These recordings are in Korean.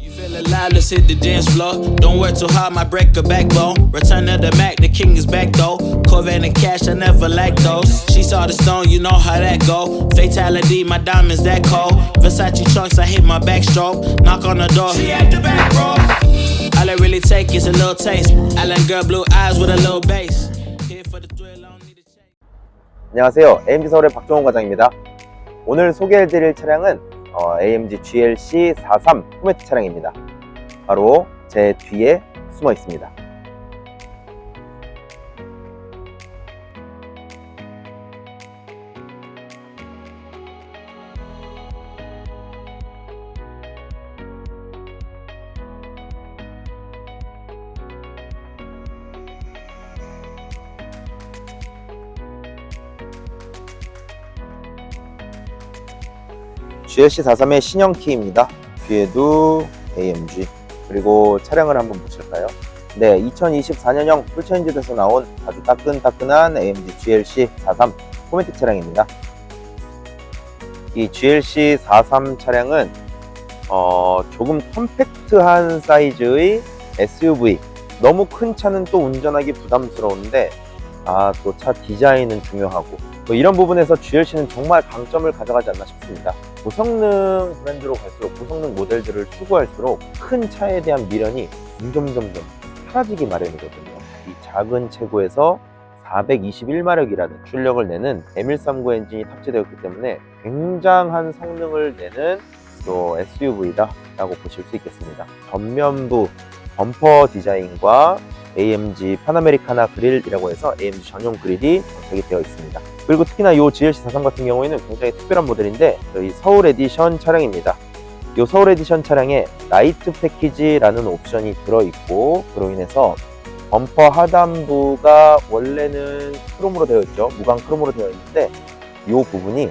You feel alive, let's hit the dance floor. Don't work too hard, might break a backbone. Return of the Mac, the king is back though. Corvette and cash, I never lack those. She saw the stone, you know how that go. Fatality, my diamonds that cold. Versace trunks, I hit my backstroke. Knock on the door, she at the back, bro. All I really take is a little taste. Island girl, blue eyes with a little bass. Here for the thrill, I don't need a chase. 안녕하세요. AMG 서울의 박종원 과장입니다. 오늘 소개해드릴 차량은 어, AMG GLC 43 포매트 차량입니다. 바로 제 뒤에 숨어 있습니다. GLC 43의 신형 키입니다. 뒤에도 AMG 그리고 차량을 한번 보실까요? 네, 2024년형 풀체인지 돼서 나온 아주 따끈따끈한 AMG GLC 43 포매틱 차량입니다. 이 GLC 43 차량은 어, 조금 컴팩트한 사이즈의 SUV 너무 큰 차는 또 운전하기 부담스러운데 아, 또 차 디자인은 중요하고 뭐 이런 부분에서 GLC는 정말 강점을 가져가지 않나 싶습니다. 고성능 브랜드로 갈수록 고성능 모델들을 추구할수록 큰 차에 대한 미련이 점점점점 사라지기 마련이거든요. 이 작은 체구에서 421마력이라는 출력을 내는 M139 엔진이 탑재되었기 때문에 굉장한 성능을 내는 또 SUV다 라고 보실 수 있겠습니다. 전면부 범퍼 디자인과 AMG 파나메리카나 그릴이라고 해서 AMG 전용 그릴이 장착이 되어 있습니다. 그리고 특히나 이 GLC 43 같은 경우에는 굉장히 특별한 모델인데 저희 서울 에디션 차량입니다. 이 서울 에디션 차량에 나이트 패키지라는 옵션이 들어있고 그로 인해서 범퍼 하단부가 원래는 크롬으로 되어 있죠. 무광 크롬으로 되어 있는데 이 부분이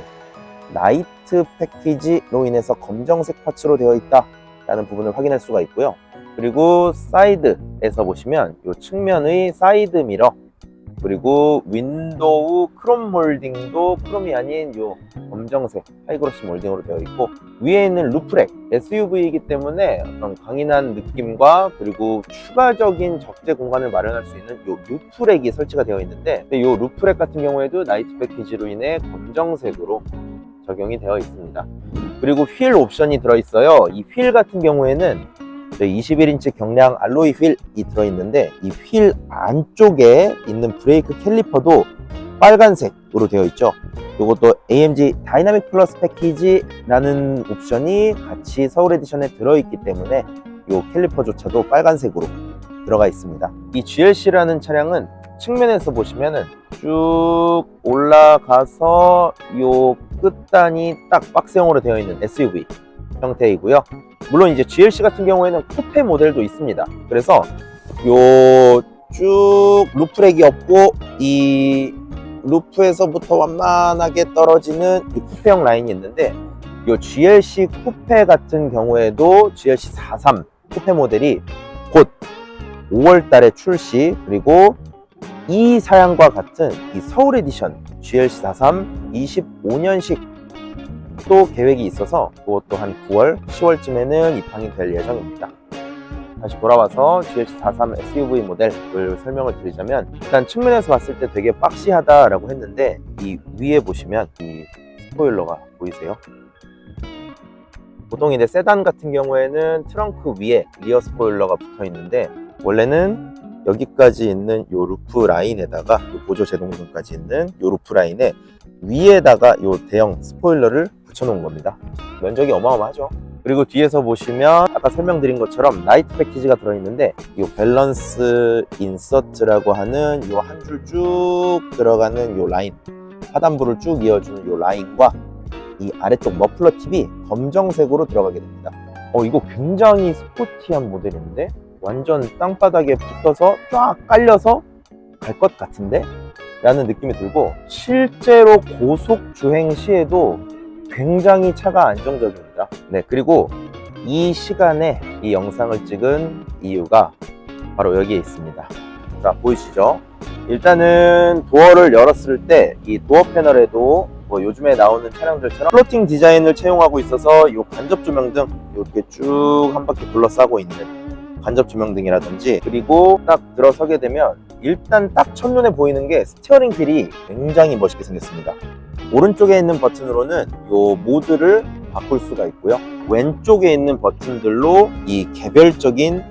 나이트 패키지로 인해서 검정색 파츠로 되어 있다 라는 부분을 확인할 수가 있고요. 그리고 사이드에서 보시면 이 측면의 사이드 미러 그리고 윈도우 크롬 몰딩도 크롬이 아닌 요 검정색 하이그로시 몰딩으로 되어 있고 위에 있는 루프렉 SUV이기 때문에 어떤 강인한 느낌과 그리고 추가적인 적재 공간을 마련할 수 있는 요 루프렉이 설치가 되어 있는데 요 루프렉 같은 경우에도 나이트 패키지로 인해 검정색으로 적용이 되어 있습니다. 그리고 휠 옵션이 들어 있어요. 이 휠 같은 경우에는 저희 21인치 경량 알로이 휠이 들어있는데 이 휠 안쪽에 있는 브레이크 캘리퍼도 빨간색으로 되어 있죠. 이것도 AMG 다이나믹 플러스 패키지라는 옵션이 같이 서울 에디션에 들어있기 때문에 이 캘리퍼조차도 빨간색으로 들어가 있습니다. 이 GLC라는 차량은 측면에서 보시면은 쭉 올라가서 요 끝단이 딱 박스형으로 되어 있는 SUV 형태이고요. 물론 이제 GLC 같은 경우에는 쿠페 모델도 있습니다. 그래서 요 쭉 루프렉이 없고 이 루프에서부터 완만하게 떨어지는 이 쿠페형 라인이 있는데 요 GLC 쿠페 같은 경우에도 GLC 43 쿠페 모델이 곧 5월 달에 출시 그리고 이 사양과 같은 이 서울 에디션 GLC 43 25년식 또 계획이 있어서 그것도 한 9월, 10월쯤에는 입항이 될 예정입니다. 다시 돌아와서 GLC 43 SUV 모델을 설명을 드리자면 일단 측면에서 봤을 때 되게 박시하다라고 했는데 이 위에 보시면 이 스포일러가 보이세요? 보통 이제 세단 같은 경우에는 트렁크 위에 리어 스포일러가 붙어 있는데 원래는 여기까지 있는 요 루프 라인에다가 요 보조 제동등까지 있는 요 루프 라인에 위에다가 요 대형 스포일러를 붙여놓은 겁니다. 면적이 어마어마하죠. 그리고 뒤에서 보시면 아까 설명드린 것처럼 나이트 패키지가 들어있는데 이 밸런스 인서트라고 하는 요한줄 쭉 들어가는 요 라인 하단부를 쭉 이어주는 요 라인과 이 아래쪽 머플러 팁이 검정색으로 들어가게 됩니다. 어 이거 굉장히 스포티한 모델인데 완전 땅바닥에 붙어서 쫙 깔려서 갈 것 같은데? 라는 느낌이 들고 실제로 고속 주행 시에도 굉장히 차가 안정적입니다. 네, 그리고 이 시간에 이 영상을 찍은 이유가 바로 여기에 있습니다. 자, 보이시죠? 일단은 도어를 열었을 때 이 도어 패널에도 뭐 요즘에 나오는 차량들처럼 플로팅 디자인을 채용하고 있어서 이 간접 조명등 이렇게 쭉 한 바퀴 둘러싸고 있는 간접 조명등이라든지 그리고 딱 들어서게 되면 일단 딱 첫눈에 보이는 게 스티어링 휠이 굉장히 멋있게 생겼습니다. 오른쪽에 있는 버튼으로는 이 모드를 바꿀 수가 있고요. 왼쪽에 있는 버튼들로 이 개별적인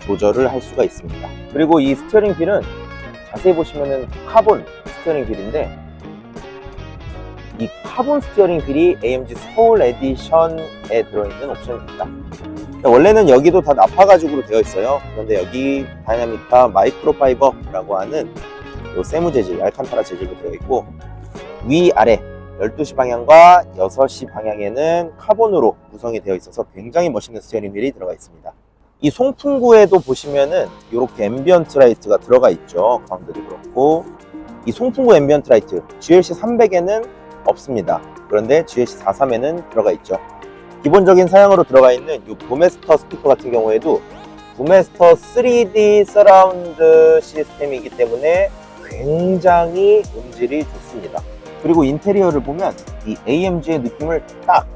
조절을 할 수가 있습니다. 그리고 이 스티어링 휠은 자세히 보시면은 카본 스티어링 휠인데 이 카본 스티어링 휠이 AMG 서울 에디션에 들어있는 옵션입니다. 원래는 여기도 다 나파가죽으로 되어 있어요. 그런데 여기 다이나미카 마이크로파이버라고 하는 요 세무 재질, 알칸타라 재질로 되어 있고 위아래 12시 방향과 6시 방향에는 카본으로 구성이 되어 있어서 굉장히 멋있는 스티어링 휠이 들어가 있습니다. 이 송풍구에도 보시면은 이렇게 앰비언트 라이트가 들어가 있죠. 가운데도 그렇고 이 송풍구 앰비언트 라이트 GLC 300에는 없습니다. 그런데 GLC 43에는 들어가 있죠. 기본적인 사양으로 들어가 있는 이 부메스터 스피커 같은 경우에도 부메스터 3D 서라운드 시스템이기 때문에 굉장히 음질이 좋습니다. 그리고 인테리어를 보면 이 AMG의 느낌을 딱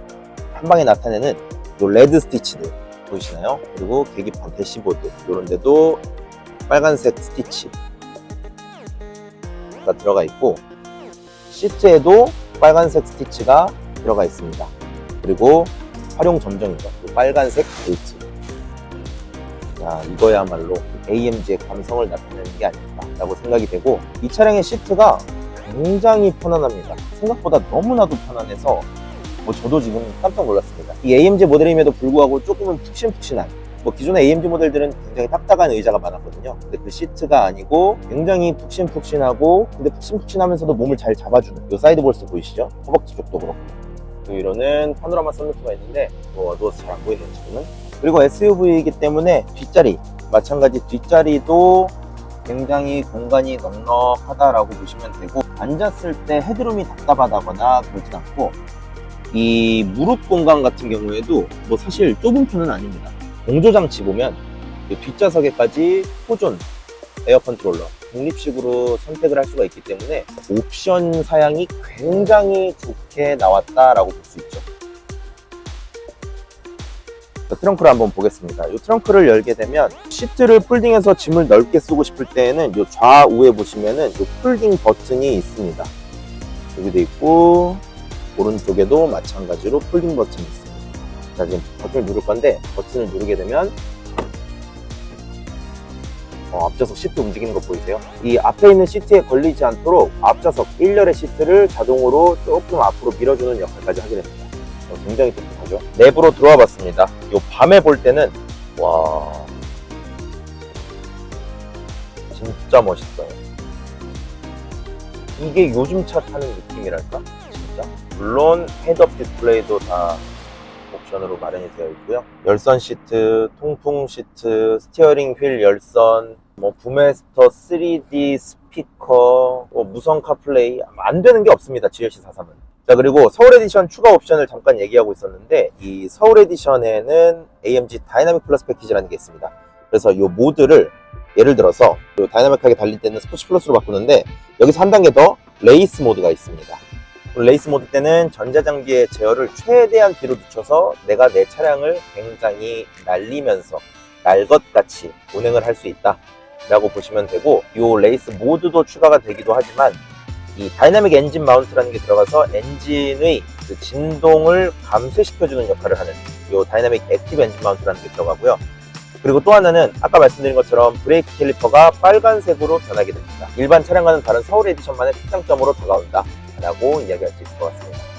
한 방에 나타내는 이 레드 스티치들 보이시나요? 그리고 계기판 대시보드 이런 데도 빨간색 스티치가 들어가 있고 시트에도 빨간색 스티치가 들어가 있습니다. 그리고 활용 점정이죠. 그 빨간색 베이지. 야, 이거야말로 AMG의 감성을 나타내는 게 아닐까라고 생각이 되고 이 차량의 시트가 굉장히 편안합니다. 생각보다 너무나도 편안해서 뭐 저도 지금 깜짝 놀랐습니다. 이 AMG 모델임에도 불구하고 조금은 푹신푹신한 뭐 기존의 AMG 모델들은 굉장히 딱딱한 의자가 많았거든요. 근데 그 시트가 아니고 굉장히 푹신푹신하고 근데 푹신푹신하면서도 몸을 잘 잡아주는 이 사이드 볼스 보이시죠? 허벅지 쪽도 그렇고 그 위로는 파노라마 선루프가 있는데 뭐 어두워서 잘 안 보이네요 지금은 그리고 SUV이기 때문에 뒷자리 마찬가지 뒷자리도 굉장히 공간이 넉넉하다라고 보시면 되고 앉았을 때 헤드룸이 답답하다거나 그러진 않고 이 무릎 공간 같은 경우에도 뭐 사실 좁은 편은 아닙니다. 공조 장치 보면 이 뒷좌석에까지 호존 에어 컨트롤러 독립식으로 선택을 할 수가 있기 때문에 옵션 사양이 굉장히 좋게 나왔다라고 볼 수 있죠. 자, 트렁크를 한번 보겠습니다. 이 트렁크를 열게 되면 시트를 폴딩해서 짐을 넓게 쓰고 싶을 때에는 이 좌우에 보시면은 이 폴딩 버튼이 있습니다. 여기도 있고 오른쪽에도 마찬가지로 폴딩 버튼이 있습니다. 자, 지금 버튼을 누를 건데 버튼을 누르게 되면 어, 앞좌석 시트 움직이는 거 보이세요? 이 앞에 있는 시트에 걸리지 않도록 앞좌석 1열의 시트를 자동으로 조금 앞으로 밀어주는 역할까지 하게 됩니다. 어, 굉장히 똑똑하죠? 내부로 들어와 봤습니다. 요 밤에 볼 때는 와 진짜 멋있어요. 이게 요즘 차 타는 느낌이랄까? 진짜. 물론 헤드업 디스플레이도 다 옵션으로 마련이 되어 있고요. 열선 시트, 통풍 시트, 스티어링 휠 열선, 뭐 부메스터 3D 스피커, 뭐 무선 카플레이 안 되는 게 없습니다. GLC 43은. 자 그리고 서울 에디션 추가 옵션을 잠깐 얘기하고 있었는데 이 서울 에디션에는 AMG 다이나믹 플러스 패키지라는 게 있습니다. 그래서 이 모드를 예를 들어서 그 다이나믹하게 달릴 때는 스포츠 플러스로 바꾸는데 여기서 한 단계 더 레이스 모드가 있습니다. 레이스 모드 때는 전자장비의 제어를 최대한 뒤로 늦춰서 내가 내 차량을 굉장히 날리면서 날것 같이 운행을 할 수 있다 라고 보시면 되고 이 레이스 모드도 추가가 되기도 하지만 이 다이나믹 엔진 마운트라는 게 들어가서 엔진의 그 진동을 감쇄시켜주는 역할을 하는 이 다이나믹 액티브 엔진 마운트라는 게 들어가고요 그리고 또 하나는 아까 말씀드린 것처럼 브레이크 캘리퍼가 빨간색으로 변하게 됩니다 일반 차량과는 다른 서울 에디션만의 특장점으로 다가온다 라고 이야기할 수 있을 것 같습니다.